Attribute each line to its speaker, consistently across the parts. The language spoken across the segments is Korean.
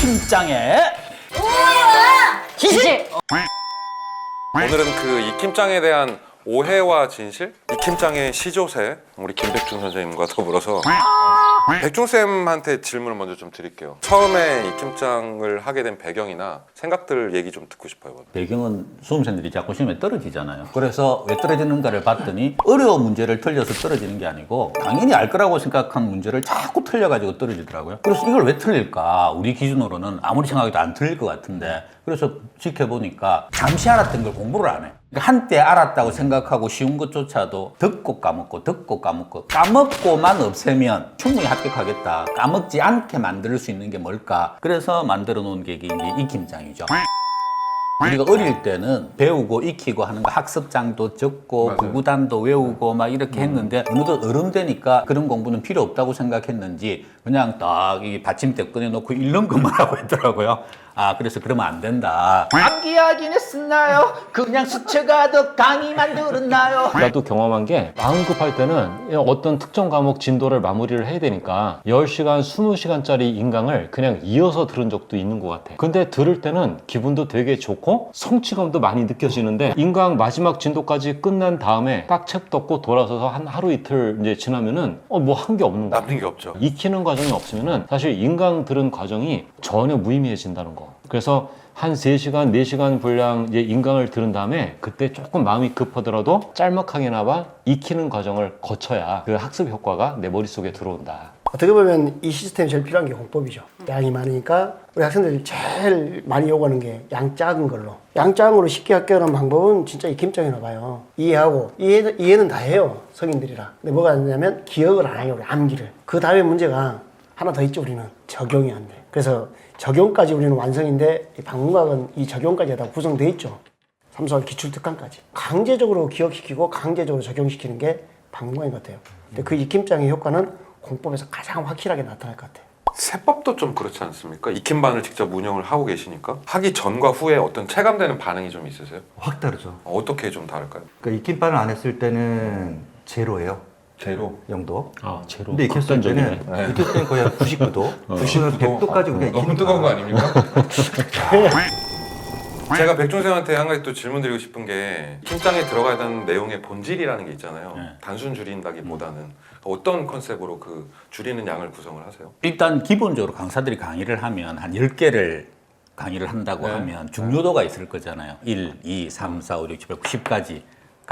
Speaker 1: 김장의
Speaker 2: 기지!
Speaker 3: 오늘은 그 익힘장에 대한 오해와 진실, 익힘장의 시조새? 우리 김백준 선생님과 더불어서 백준 쌤한테 질문을 먼저 좀 드릴게요. 처음에 익힘장을 하게 된 배경이나 생각들 얘기 좀 듣고 싶어요.
Speaker 1: 배경은 수험생들이 자꾸 시험에 떨어지잖아요. 그래서 왜 떨어지는가를 봤더니 어려운 문제를 틀려서 떨어지는 게 아니고 당연히 알 거라고 생각한 문제를 자꾸 틀려가지고 떨어지더라고요. 그래서 이걸 왜 틀릴까? 우리 기준으로는 아무리 생각해도 안 틀릴 것 같은데 그래서 지켜보니까 잠시 알았던 걸 공부를 안 해. 그러니까 한때 알았다고 생각하고 쉬운 것조차도 듣고 까먹고 듣고 까먹고 까먹고만 없애면 충분히 합격하겠다. 까먹지 않게 만들 수 있는 게 뭘까? 그래서 만들어 놓은 게 이게 이제 익힘장이죠. 우리가 어릴 때는 배우고 익히고 하는 거 학습장도 적고
Speaker 3: 맞아요.
Speaker 1: 구구단도 외우고 막 이렇게 했는데 어느덧 어른 되니까 그런 공부는 필요 없다고 생각했는지 그냥 딱 이 받침대 꺼내놓고 읽는 것만 하고 있더라고요. 아 그래서 그러면 안 된다. 암기하긴 했었나요? 그냥 수채가 더 강의 만 들었나요?
Speaker 4: 나도 경험한 게 마음 급할 때는 어떤 특정 과목 진도를 마무리를 해야 되니까 10시간, 20시간짜리 인강을 그냥 이어서 들은 적도 있는 것 같아. 근데 들을 때는 기분도 되게 좋고 성취감도 많이 느껴지는데 인강 마지막 진도까지 끝난 다음에 딱 책 덮고 돌아서서 한 하루 이틀 이제 지나면은 어, 뭐 한 게 없는 거야.
Speaker 3: 남는 게 없죠.
Speaker 4: 익히는 과정이 없으면은 사실 인강 들은 과정이 전혀 무의미해진다는 거. 그래서 한 3시간, 4시간 분량 이제 인강을 들은 다음에 그때 조금 마음이 급하더라도 짤막하게나마 익히는 과정을 거쳐야 그 학습 효과가 내 머릿속에 들어온다.
Speaker 2: 어떻게 보면 이 시스템이 제일 필요한 게 공법이죠. 양이 많으니까 우리 학생들이 제일 많이 요구하는 게 양 작은 걸로. 양 작은 걸로 쉽게 합격하는 방법은 진짜 이 김장이나 봐요. 이해하고 이해, 이해는 다 해요. 성인들이라. 근데 뭐가 안 되냐면 기억을 안 해요. 우리 암기를. 그 다음에 문제가 하나 더 있죠. 우리는 적용이 안 돼. 그래서 적용까지 우리는 완성인데 이 방문각은 이 적용까지 다 구성돼 있죠. 삼수학 기출특강까지 강제적으로 기억시키고 강제적으로 적용시키는 게 방문각인 것 같아요. 근데 그 익힘장의 효과는 공법에서 가장 확실하게 나타날 것 같아요.
Speaker 3: 세법도 좀 그렇지 않습니까? 익힘반을 직접 운영을 하고 계시니까 하기 전과 후에 어떤 체감되는 반응이 좀 있으세요?
Speaker 5: 확 다르죠.
Speaker 3: 어떻게 좀 다를까요?
Speaker 5: 그러니까 익힘반을 안 했을 때는 제로예요.
Speaker 3: 제로.
Speaker 5: 영도.
Speaker 4: 아, 제로.
Speaker 5: 근데 익혔을 때는
Speaker 4: 극단적이네.
Speaker 5: 익혔을 때는 거의 한 99도, 99도, 100도까지 우리가
Speaker 3: 너무
Speaker 5: 익히는
Speaker 3: 뜨거운 거. 아닙니까? 제가 백종생한테 한 가지 또 질문 드리고 싶은 게 팀장에 들어가야 되는 내용의 본질이라는 게 있잖아요.
Speaker 1: 네.
Speaker 3: 단순 줄인다기보다는 어떤 컨셉으로 그 줄이는 양을 구성을 하세요?
Speaker 1: 일단 기본적으로 강사들이 강의를 하면 한 10개를 강의를 한다고
Speaker 3: 네.
Speaker 1: 하면 중요도가 있을 거잖아요. 1, 2, 3, 4, 5, 6, 7, 8, 9, 10까지.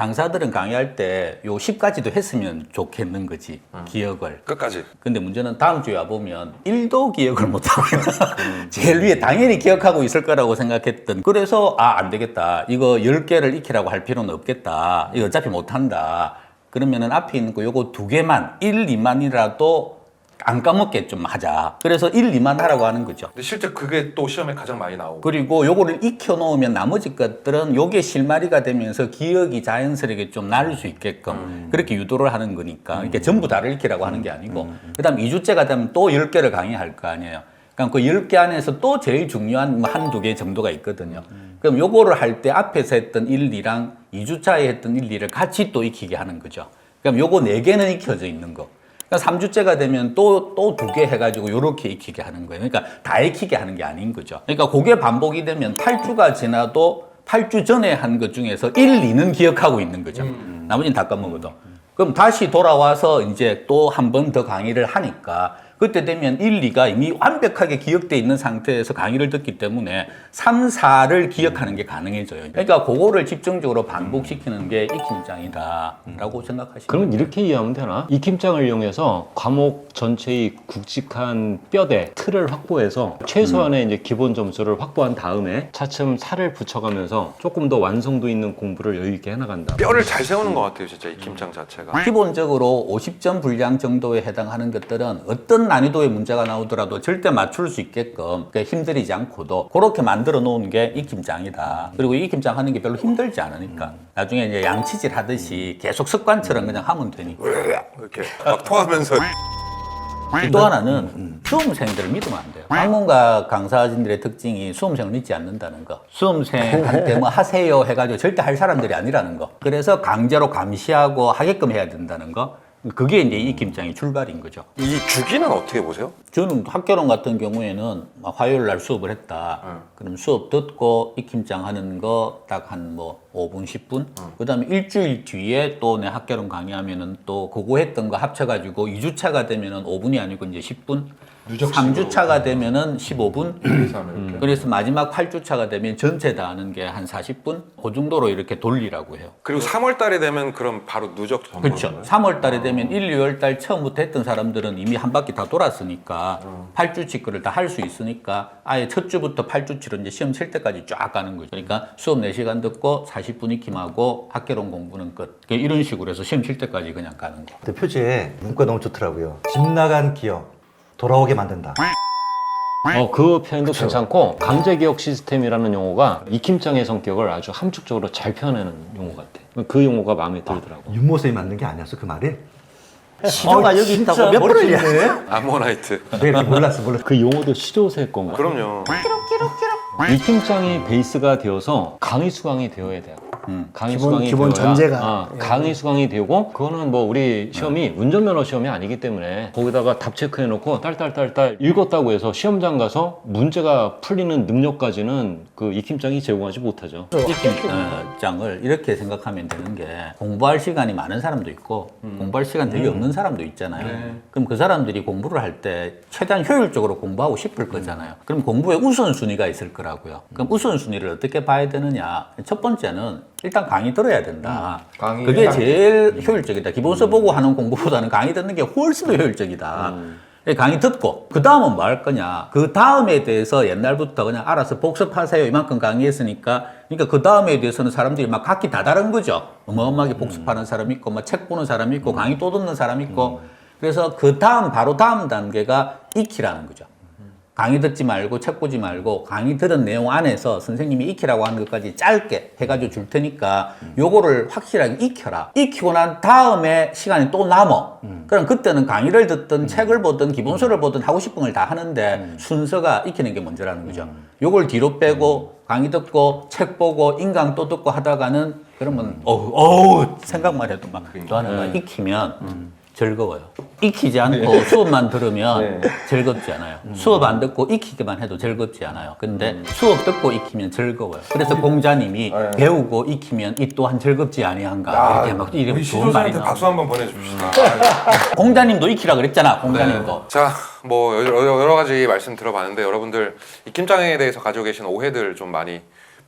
Speaker 1: 강사들은 강의할 때 요 10까지도 했으면 좋겠는 거지. 기억을.
Speaker 3: 끝까지.
Speaker 1: 근데 문제는 다음 주에 와보면 1도 기억을 못하고 있는 제일 위에 당연히 기억하고 있을 거라고 생각했던 그래서 아 안 되겠다 이거 10개를 익히라고 할 필요는 없겠다 이거 어차피 못한다 그러면은 앞에 있는 거 요거 두 개만 1, 2만이라도 안 까먹게 좀 하자 그래서 1, 2만 하라고 하는 거죠
Speaker 3: 근데 실제 그게 또 시험에 가장 많이 나오고
Speaker 1: 그리고 요거를 익혀 놓으면 나머지 것들은 요게 실마리가 되면서 기억이 자연스럽게 좀 날 수 있게끔 그렇게 유도를 하는 거니까 이렇게 전부 다를 익히라고 하는 게 아니고 그다음 2주째가 되면 또 10개를 강의할 거 아니에요. 그러니까 그 10개 안에서 또 제일 중요한 뭐 한두 개 정도가 있거든요. 그럼 요거를 할 때 앞에서 했던 1, 2랑 2주차에 했던 1, 2를 같이 또 익히게 하는 거죠. 그럼 요거 4개는 익혀져 있는 거. 그러니까 3주째가 되면 또, 또 두 개 해가지고 요렇게 익히게 하는 거예요. 그러니까 다 익히게 하는 게 아닌 거죠. 그러니까 그게 반복이 되면 8주가 지나도 8주 전에 한 것 중에서 1, 2는 기억하고 있는 거죠. 나머지는 다 까먹어도. 그럼 다시 돌아와서 이제 또 한 번 더 강의를 하니까 그때 되면 1, 2가 이미 완벽하게 기억돼 있는 상태에서 강의를 듣기 때문에 3, 4를 기억하는 게 가능해져요. 그러니까 그거를 집중적으로 반복시키는 게 익힘장이다라고 생각하시면
Speaker 4: 그러면 이렇게 이해하면 되나? 익힘장을 이용해서 과목 전체의 굵직한 뼈대, 틀을 확보해서 최소한의 이제 기본 점수를 확보한 다음에 차츰 살을 붙여가면서 조금 더 완성도 있는 공부를 여유 있게 해나간다.
Speaker 3: 뼈를 잘 세우는 것 같아요, 진짜 익힘장 자체가.
Speaker 1: 기본적으로 50점 분량 정도에 해당하는 것들은 어떤 난이도의 문제가 나오더라도 절대 맞출 수 있게끔 힘들이지 않고도 그렇게 만들어 놓은 게 익힘장이다. 그리고 이 익힘장 하는 게 별로 힘들지 않으니까 나중에 이제 양치질 하듯이 계속 습관처럼 그냥 하면 되니까.
Speaker 3: 이렇게 막 토하면서
Speaker 1: 또 하나는 수험생들을 믿으면 안 돼요. 학문과 강사진들의 특징이 수험생을 믿지 않는다는 거. 수험생한테 뭐 하세요 해가지고 절대 할 사람들이 아니라는 거. 그래서 강제로 감시하고 하게끔 해야 된다는 거. 그게 이제 익힘장의 출발인 거죠.
Speaker 3: 이 주기는 어떻게 보세요?
Speaker 1: 저는 학교론 같은 경우에는 막 화요일 날 수업을 했다. 그럼 수업 듣고 익힘장 하는 거 딱 한 뭐 5분, 10분. 그다음에 일주일 뒤에 또 내 학교론 강의하면은 또 그거 했던 거 합쳐가지고 2주차가 되면은 5분이 아니고 이제 10분. 3주차가 되면은 15분. 그래서 마지막 8주차가 되면 전체 다 하는 게 한 40분. 그 정도로 이렇게 돌리라고 해요.
Speaker 3: 그리고 3월 달에 되면 그럼 바로 누적 전부
Speaker 1: 그렇죠. 3월 달에 되면 1, 2월 달 처음부터 했던 사람들은 이미 한 바퀴 다 돌았으니까 팔 8주치 거를 다 할 수 있으니까 아예 첫 주부터 8주치로 이제 시험 칠 때까지 쫙 가는 거죠. 그러니까 수업 4시간 듣고 40분 익힘하고 학교론 공부는 끝. 그러니까 이런 식으로 해서 시험 칠 때까지 그냥 가는 거.
Speaker 5: 근데 표지에 문구가 너무 좋더라고요. 집 나간 기억 돌아오게 만든다.
Speaker 4: 어, 그 표현도 괜찮고 강제 기억 시스템이라는 용어가 익힘장의 성격을 아주 함축적으로 잘 표현하는 용어 같아. 그 용어가 마음에 들더라고.
Speaker 5: 윤모 쌤이 만든 게 아니었어 그 말이?
Speaker 2: 시조가 여기 있다고 몇 번을 얘
Speaker 3: 아모나이트.
Speaker 5: 내가 몰랐어 몰랐어.
Speaker 4: 그 용어도 시조새 건가?
Speaker 3: 그럼요.
Speaker 4: 익힘장이 베이스가 되어서 강의 수강이 되어야 돼요. 강의
Speaker 2: 기본-
Speaker 4: 수강이
Speaker 2: 기본
Speaker 4: 되어야,
Speaker 2: 전제가.
Speaker 4: 아,
Speaker 2: 예.
Speaker 4: 강의 수강이 되고 그거는 뭐 우리 시험이 운전면허 시험이 아니기 때문에 거기다가 답 체크해 놓고 딸딸딸딸 읽었다고 해서 시험장 가서 문제가 풀리는 능력까지는 그 익힘장이 제공하지 못하죠.
Speaker 1: 익힘장을 이렇게 생각하면 되는 게 공부할 시간이 많은 사람도 있고 공부할 시간 되게 없는 사람도 있잖아요. 그럼 그 사람들이 공부를 할 때 최대한 효율적으로 공부하고 싶을 거잖아요. 그럼 공부에 우선순위가 있을 거라고요. 그럼 우선순위를 어떻게 봐야 되느냐? 첫 번째는 일단 강의 들어야 된다.
Speaker 6: 강의
Speaker 1: 그게 제일 효율적이다. 기본서 보고 하는 공부보다는 강의 듣는 게 훨씬 더 효율적이다. 예, 강의 듣고. 그 다음은 뭐 할 거냐? 그 다음에 대해서 옛날부터 그냥 알아서 복습하세요. 이만큼 강의했으니까. 그러니까 그 다음에 대해서는 사람들이 막 각기 다 다른 거죠. 어마어마하게 복습하는 사람 있고 막 책 보는 사람 있고 강의 또 듣는 사람 있고. 그래서 그 다음 바로 다음 단계가 익히라는 거죠 강의 듣지 말고 책 보지 말고 강의 들은 내용 안에서 선생님이 익히라고 하는 것까지 짧게 해가지고 줄 테니까 요거를 확실하게 익혀라. 익히고 난 다음에 시간이 또 남어. 그럼 그때는 강의를 듣든 책을 보든 기본서를 보든 하고 싶은 걸 다 하는데 순서가 익히는 게 먼저라는 거죠. 요걸 뒤로 빼고 강의 듣고 책 보고 인강 또 듣고 하다가는 그러면 어우, 어우 생각만 해도 막또 하는 거야. 익히면 즐거워요. 익히지 않고 수업만 들으면 즐겁지 않아요. 수업 안 듣고 익히기만 해도 즐겁지 않아요. 근데 수업 듣고 익히면 즐거워요. 그래서 공자님이 배우고 익히면 이 또한 즐겁지 아니한가 이렇게 막 이렇게
Speaker 3: 우리
Speaker 1: 좋은 말이
Speaker 3: 시조사한테
Speaker 1: 나와요.
Speaker 3: 박수 한번 보내줍시다.
Speaker 1: 공자님도 익히라 그랬잖아. 공자님도.
Speaker 3: 자, 뭐 여러, 여러 가지 말씀 들어봤는데 여러분들 익힘장에 대해서 가지고 계신 오해들 좀 많이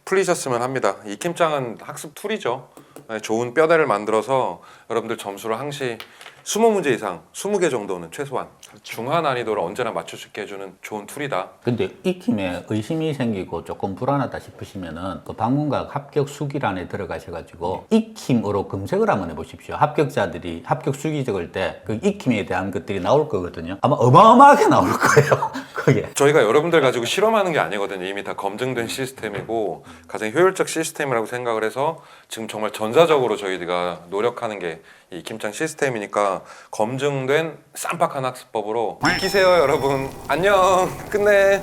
Speaker 3: 풀리셨으면 합니다. 익힘장은 학습 툴이죠. 네, 좋은 뼈대를 만들어서 여러분들 점수를 항시 20문제 이상, 20개 정도는 최소한 중하 난이도를 언제나 맞출 수 있게 해주는 좋은 툴이다.
Speaker 1: 근데 익힘에 의심이 생기고 조금 불안하다 싶으시면은 그 방문각 합격 수기란에 들어가셔가지고 익힘으로 검색을 한번 해보십시오. 합격자들이 합격 수기 적을 때 그 익힘에 대한 것들이 나올 거거든요. 아마 어마어마하게 나올 거예요. 그게.
Speaker 3: 저희가 여러분들 가지고 실험하는 게 아니거든요. 이미 다 검증된 시스템이고 가장 효율적 시스템이라고 생각을 해서 지금 정말 전사적으로 저희가 노력하는 게 이 김장 시스템이니까 검증된 쌈박한 학습법으로 익히세요 여러분. 안녕. 끝내.